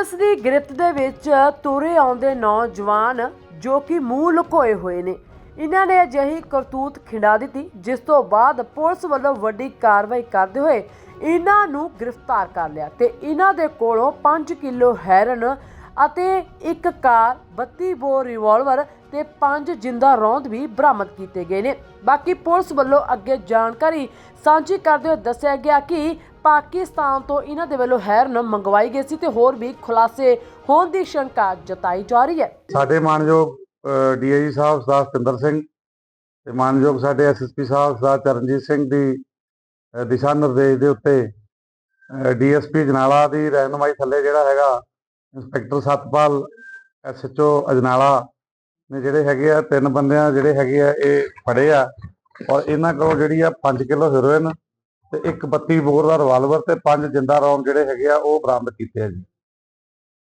Police ਦੀ ਗ੍ਰਿਫਤ ਦੇ ਵਿੱਚ ਤੁਰੇ ਆਉਂਦੇ ਨੌਜਵਾਨ ਜੋ ਕਿ ਮੂੰਹ ਲੁਕੋਏ ਹੋਏ ਨੇ। ਇਹਨਾਂ ਨੇ ਅਜਿਹੀ ਕਰਤੂਤ ਖਿੰਡਾ ਦਿੱਤੀ, ਜਿਸ ਤੋਂ ਬਾਅਦ ਪੁਲਿਸ ਵੱਲੋਂ ਵੱਡੀ ਕਾਰਵਾਈ ਕਰਦੇ ਹੋਏ ਇਹਨਾਂ ਨੂੰ ਗ੍ਰਿਫਤਾਰ ਕਰ ਲਿਆ ਤੇ ਇਹਨਾਂ ਦੇ ਕੋਲੋਂ 5 ਕਿਲੋ ਹੈਰਨ ਅਤੇ ਇੱਕ ਕਾਰ 32 ਬੋਰ ਰਿਵਾਲਵਰ ਤੇ 5 ਜਿੰਦਾ ਰੌਂਦ ਵੀ ਬਰਾਮਦ ਕੀਤੇ ਗਏ ਨੇ। ਬਾਕੀ ਪੁਲਿਸ ਵੱਲੋਂ ਅੱਗੇ ਜਾਣਕਾਰੀ ਸਾਂਝੀ ਕਰਦੇ ਹੋਏ ਦੱਸਿਆ ਗਿਆ ਕਿ ਪਾਕਿਸਤਾਨ ਤੋਂ ਇਹਨਾਂ ਦੇ ਵੱਲੋਂ ਹੈਰਨ ਮੰਗਵਾਈ ਗਈ ਸੀ ਤੇ ਹੋਰ ਵੀ ਖੁਲਾਸੇ ਹੋਣ ਦੀ ਸ਼ੰਕਾ ਜਤਾਈ ਜਾ ਰਹੀ ਹੈ। ਸਾਡੇ ਮਾਨਯੋਗ ਡੀਆਈਜੀ ਸਾਹਿਬ ਸਰਦਾਰ ਸਤਿੰਦਰ ਸਿੰਘ ਤੇ ਮਾਨਯੋਗ ਸਾਡੇ ਐਸਐਸਪੀ ਸਾਹਿਬ ਸਰਦਾਰ ਚਰਨਜੀਤ ਸਿੰਘ ਦੀ ਅ, ਦਿਸ਼ਾ ਨਿਰਦੇਸ਼ ਦੇ ਉੱਤੇ ਡੀਐਸਪੀ ਜਨਾਲਾ ਦੀ ਰਹਿਨਮਾਈ ਥੱਲੇ ਜਿਹੜਾ ਹੈਗਾ ਇੰਸਪੈਕਟਰ ਸਤਪਾਲ ਐਸਐਚਓ ਅਜਨਾਲਾ ਨੇ ਜਿਹੜੇ ਹੈਗੇ ਆ ਤਿੰਨ ਬੰਦਿਆਂ ਜਿਹੜੇ ਹੈਗੇ ਆ ਇਹ ਫੜੇ ਆ ਔਰ ਇਹਨਾਂ ਕੋਲੋਂ ਜਿਹੜੀ ਆ 5 ਕਿਲੋ ਹੈਰੋਇਨ ਤੇ ਇੱਕ 32 ਬੋਰ ਦਾ ਰਿਵਾਲਵਰ ਤੇ ਪੰਜ ਜਿੰਦਾ ਰੌਂਦ ਜਿਹੜੇ ਹੈਗੇ ਆ, ਉਹ ਬਰਾਮਦ ਕੀਤੇ ਆ ਜੀ।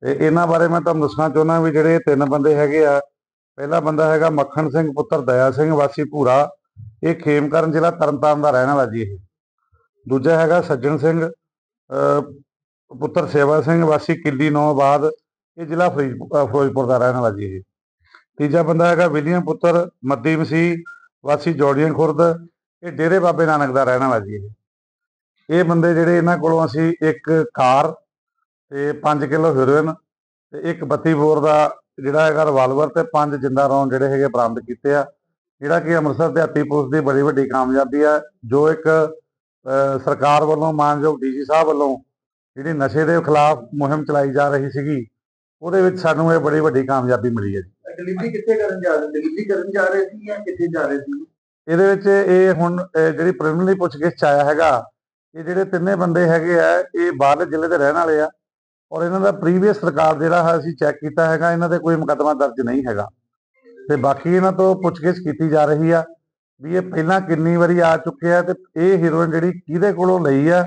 ਤੇ ਇਹਨਾਂ ਬਾਰੇ ਮੈਂ ਤੁਹਾਨੂੰ ਦੱਸਣਾ ਚਾਹੁੰਦਾ ਵੀ ਜਿਹੜੇ ਤਿੰਨ ਬੰਦੇ ਹੈਗੇ ਆ, ਪਹਿਲਾ ਬੰਦਾ ਹੈਗਾ ਮੱਖਣ ਸਿੰਘ ਪੁੱਤਰ ਦਇਆ ਸਿੰਘ ਵਾਸੀ ਭੂਰਾ, ਇਹ ਖੇਮਕਰਨ ਜ਼ਿਲ੍ਹਾ ਤਰਨਤਾਰਨ ਦਾ ਰਹਿਣ ਵਾਲਾ ਜੀ ਇਹ। ਦੂਜਾ ਹੈਗਾ ਸੱਜਣ ਸਿੰਘ ਪੁੱਤਰ ਸੇਵਾ ਸਿੰਘ ਵਾਸੀ ਕਿੱਲੀ ਨੌਬਾਦ ਇਹ ਜ਼ਿਲ੍ਹਾ ਫਰੀਦ- ਫਿਰੋਜ਼ਪੁਰ ਦਾ ਰਹਿਣ ਵਾਲਾ ਜੀ ਇਹ। ਤੀਜਾ ਬੰਦਾ ਹੈਗਾ ਵਿਲੀਅਮ ਪੁੱਤਰ ਮੱਦੀ ਮਸੀਹ ਵਾਸੀ ਜੋੜੀਆਂ ਖੁਰਦ, ਇਹ ਡੇਰੇ ਬਾਬੇ ਨਾਨਕ ਦਾ ਰਹਿਣ ਵਾਲਾ ਜੀ ਇਹ। ਇਹ ਬੰਦੇ ਜਿਹੜੇ ਇਹਨਾਂ ਕੋਲੋਂ ਅਸੀਂ ਇੱਕ ਕਾਰ ਤੇ 5 ਕਿਲੋ ਹੈਰੋਇਨ ਤੇ ਇੱਕ 32 ਬੋਰ ਦਾ ਜਿਹੜਾ ਹੈਗਾ ਰਿਵਾਲਵਰ ਤੇ ਪੰਜ ਜਿੰਦਾ ਰੌਂਦ ਜਿਹੜੇ ਹੈਗੇ ਬਰਾਮਦ ਕੀਤੇ ਆ। ਜਿਹੜਾ ਕਿ ਅੰਮ੍ਰਿਤਸਰ ਦਿਹਾਤੀ ਪੁਲਿਸ ਦੀ ਬੜੀ ਵੱਡੀ ਕਾਮਯਾਬੀ ਆ ਜੋ ਇੱਕ ਸਰਕਾਰ ਵੱਲੋਂ ਮਾਨਯੋਗ ਡੀਜੀ ਸਾਹਿਬ ਵੱਲੋਂ ਜਿਹੜੀ ਨਸ਼ੇ ਦੇ ਖਿਲਾਫ ਮੁਹਿੰਮ ਚਲਾਈ ਜਾ ਰਹੀ ਸੀਗੀ ਉਹਦੇ ਵਿੱਚ ਸਾਨੂੰ ਇਹ ਬੜੀ ਵੱਡੀ ਕਾਮਯਾਬੀ ਮਿਲੀ ਹੈ ਜੀ। ਡਿਲੀਵਰੀ ਕਿੱਥੇ ਕਰਨ ਜਾ ਰਹੇ? ਡਿਲੀਵਰੀ ਕਰਨ ਜਾ ਰਹੇ ਸੀ ਜਾਂ ਕਿੱਥੇ ਜਾ ਰਹੇ ਸੀ? ਇਹਦੇ ਵਿੱਚ ਇਹ ਹੁਣ ਜਿਹੜੀ ਪ੍ਰੀਲਿਮਿਨਰੀ ਪੁੱਛਗਿੱਛ ਆਇਆ ਹੈਗਾ ਇਹ ਜਿਹੜੇ ਤਿੰਨੇ ਬੰਦੇ ਹੈਗੇ ਆ ਇਹ ਬਾਹਰਲੇ ਜ਼ਿਲ੍ਹੇ ਦੇ ਰਹਿਣ ਵਾਲੇ ਆ ਔਰ ਇਹਨਾਂ ਦਾ ਪ੍ਰੀਵੀਅਸ ਰਿਕਾਰਡ ਜਿਹੜਾ ਹੈ ਅਸੀਂ ਚੈੱਕ ਕੀਤਾ ਹੈਗਾ ਇਹਨਾਂ ਦੇ ਕੋਈ ਮੁਕੱਦਮਾ ਦਰਜ ਨਹੀਂ ਹੈਗਾ। ਤੇ ਬਾਕੀ ਇਹਨਾਂ ਤੋਂ ਪੁੱਛਗਿੱਛ ਕੀਤੀ ਜਾ ਰਹੀ ਆ ਵੀ ਇਹ ਪਹਿਲਾਂ ਕਿੰਨੀ ਵਾਰੀ ਆ ਚੁੱਕੇ ਆ ਤੇ ਇਹ ਹੀਰੋਇਨ ਜਿਹੜੀ ਕਿਹਦੇ ਕੋਲੋਂ ਲਈ ਆ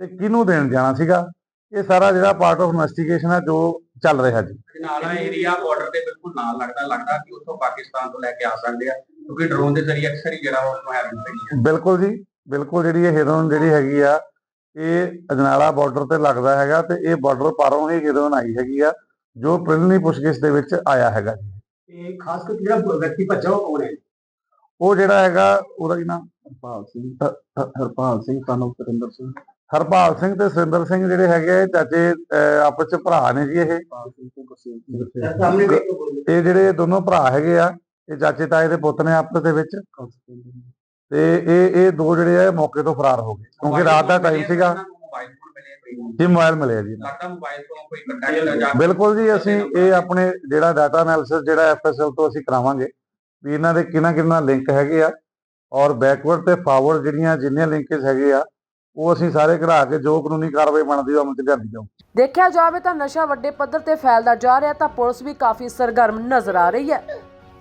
ਤੇ ਕਿਹਨੂੰ ਦੇਣ ਜਾਣਾ ਸੀਗਾ ਇਹ ਸਾਰਾ ਜਿਹੜਾ ਪਾਰਟ ਆਫ ਇਨਵੈਸਟੀਗੇਸ਼ਨ ਆ ਜੋ ਚੱਲ ਰਿਹਾ ਜੀ। ਨਾਲਾ ਏਰੀਆ ਬਾਰਡਰ ਦੇ ਬਿਲਕੁਲ ਨਾਲ ਲੱਗਦਾ ਲੱਗਦਾ ਕਿ ਉੱਥੋਂ ਪਾਕਿਸਤਾਨ ਤੋਂ ਲੈ ਕੇ ਆ ਸਕਦੇ ਆ ਕਿਉਂਕਿ ਡਰੋਨ ਦੇ ਜ਼ਰੀਏ ਅਕਸਰ ਹੀ ਜਿਹੜਾ ਉਹ ਹੈਰਨ ਬਿਲਕੁਲ ਜੀ। ਬਿਲਕੁਲ ਜਿਹੜੀ ਇਹ ਹੀਰੋਇਨ ਜਿਹੜੀ ਹੈਗੀ ਆ ਇਹ ਅਜਨਾਲਾ ਬਾਰਡਰ ਤੇ ਲੱਗਦਾ ਹੈਗਾ ਤੇ ਇਹ ਬਾਰਡਰ ਪਾਰੋਂ ਹੀ ਹੀਰੋਇਨ ਆਈ ਹੈਗੀ ਆ ਜੋ ਪ੍ਰੀਲਿਮਿਨਰੀ ਪੁੱਛਗਿੱਛ ਦੇ ਵਿੱਚ ਆਇਆ ਹੈਗਾ ਜੀ। ਤੇ ਖਾਸ ਕਰਕੇ ਜਿਹੜਾ ਵਿਅਕਤੀ ਭੱਜਾ ਉਹ ਕੌਣ ਹੈ? ਉਹ ਜਿਹੜਾ ਹੈਗਾ ਉਹਦਾ ਕੀ ਨਾਮ? ਹਰਪਾਲ ਸਿੰਘ। ਹਰਪਾਲ ਸਿੰਘ ਸਾਨੂੰ ਸਤਿੰਦਰ ਸਿੰਘ। ਹਰਪਾਲ ਸਿੰਘ ਤੇ ਸੁਰਿੰਦਰ ਸਿੰਘ ਜਿਹੜੇ ਹੈਗੇ ਆ, ਚਾਚੇ ਆਪਸ ਚ ਭਰਾ ਨੇ ਜੀ ਇਹ। ਇਹ ਜਿਹੜੇ ਦੋਨੋਂ ਭਰਾ ਹੈਗੇ ਆ ਇਹ ਚਾਚੇ ਤਾਏ ਦੇ ਪੁੱਤ ਨੇ ਆਪਸ ਦੇ ਵਿੱਚ। ਤੇ ਇਹ ਇਹ ਦੋ ਜਿਹੜੇ ਆ ਮੌਕੇ ਤੋਂ ਫਰਾਰ ਹੋ ਗਏ। ਕਿਉਂਕਿ ਰਾਤ ਦਾ ਟਾਈਮ ਸੀਗਾ। ਜੀ ਮੋਬਾਈਲ ਮਿਲਿਆ ਜੀ। ਲੱਗਦਾ ਮੋਬਾਈਲ ਤੋਂ ਕੋਈ ਕੱਟਾ ਜਾਂ ਬਿਲਕੁਲ ਜੀ, ਅਸੀਂ ਇਹ ਆਪਣੇ ਜਿਹੜਾ ਡਾਟਾ ਐਨਾਲਿਸਿਸ ਜਿਹੜਾ ਐਫਐਸਐਲ ਤੋਂ ਅਸੀਂ ਕਰਾਵਾਂਗੇ, ਵੀ ਇਹਨਾਂ ਦੇ ਕਿਹਨਾਂ ਕਿਹਨਾਂ ਲਿੰਕ ਹੈਗੇ ਆ। ਔਰ ਬੈਕਵਰਡ ਤੇ ਫਾਰਵਰਡ ਜਿਹੜੀਆਂ, ਜਿੰਨੀਆਂ ਲਿੰਕੇਜ ਹੈਗੇ ਆ, ਉਹ ਅਸੀਂ ਸਾਰੇ ਕਢਾ ਕੇ ਜੋ ਕਾਨੂੰਨੀ ਕਾਰਵਾਈ ਬਣਦੀ ਉਹ ਅਮਲ ਚ ਲਿਆਂਦੀ ਜਾਊ ਦੇਖਿਆ ਜਾਵੇ ਤਾਂ ਨਸ਼ਾ ਵੱਡੇ ਪੱਧਰ ਤੇ ਫੈਲਦਾ ਜਾ ਰਿਹਾ, ਤਾਂ ਪੁਲਿਸ ਵੀ ਕਾਫੀ ਸਰਗਰਮ ਨਜ਼ਰ ਆ ਰਹੀ ਹੈ।